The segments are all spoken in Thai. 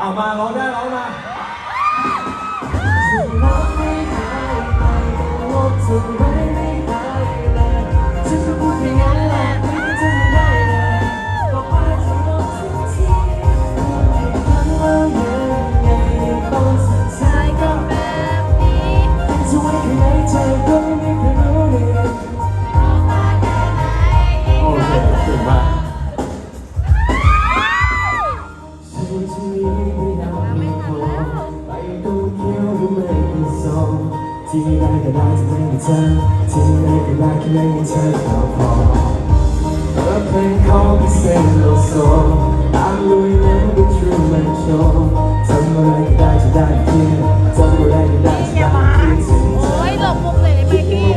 เอามาร้องได้ร้องมาฉันก็พูดอย่างนั้นแหละไม่ได้ทำได้เลยบอกว่าจะลบทุกทีครั้งแล้วยังไงต้องสุดท้ายก็แบบนี้จะไว้ข้างในใจก็ไม่เคยรู้เลยโอเคเก่งมาก ที่ไหนก็ได้ที่ไม่มีเธอที่ไหนก็ได้แค่ไม่มีเธอก็พอเปิดเพลงของพิเศษโลโซตามลุยนั้นเป็น true man show ทำอะไรก็ได้จะได้เพียงทำอะไรก็ได้จะได้เพียงถึงเธอ โอ้ยหลบมุกเลยได้ไหมพี่คิด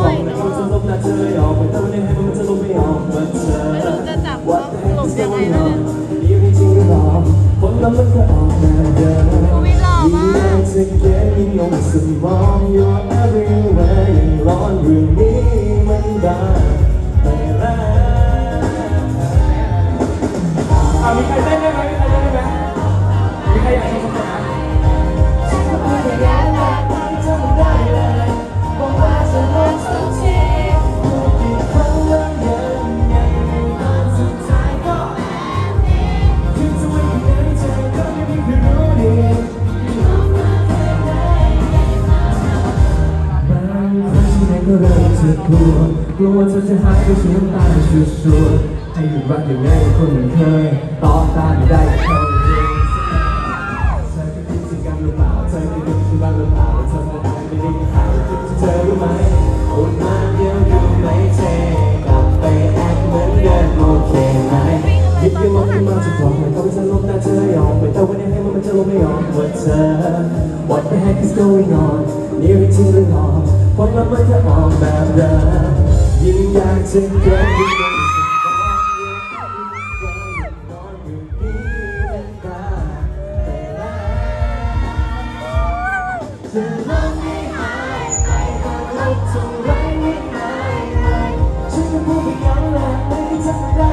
โอ้ยไม่ไม่ว่าจะลบหน้าเธอให้ออกไปแต่วันาะไม่ออกมาเธอรู้จะจับ What ว่า the หล heck บ is ยังไง going แล้วเนี่ย on นี่ไม่จากยิ่งองยิ่งลงสมอง You're everywhere ยิ่งร้อนเรื่องนี้มันได้ ก็เริ่มจะกลัวกลัวว่าเธอจะหายไปฉันน้ำตาจะชัวชัวร์ๆให้หยุดรักอย่างไงคนเหมือนเคยต่อตาไม่ได้เข้าเรื่องเธอก็คิดถึงกันหรือเปล่าเธอก็นึกถึงบ้างหรือเปล่าเธอไม่ได้ไม่ได้หายคิดถึงเธอรู้ไหมโอนมาเดียวดูไม่เทกลับไปแอคเหมือนเดิมโอเคไหมหยิบยังลบขึ้นมาจะบอกมันต้องจะลบหน้าเธอให้ออกไปแต่วันนี้ให้มันจะลบไม่ออกว่าเธอ What the heck is going on นี่ไม่จริงหอหลอกผลลัพธ์มันจะออกแบบเดิมยิ่งอยากจะเก็บยิ่งต้องจะลบไม่หายไปแต่ลบท่าไรไม่หายเลยฉันก็พูดไปย้ำแหละไม่ได้ทำได้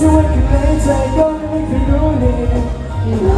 จะไว้ข้างในใจก็ไม่เคยรู้นี่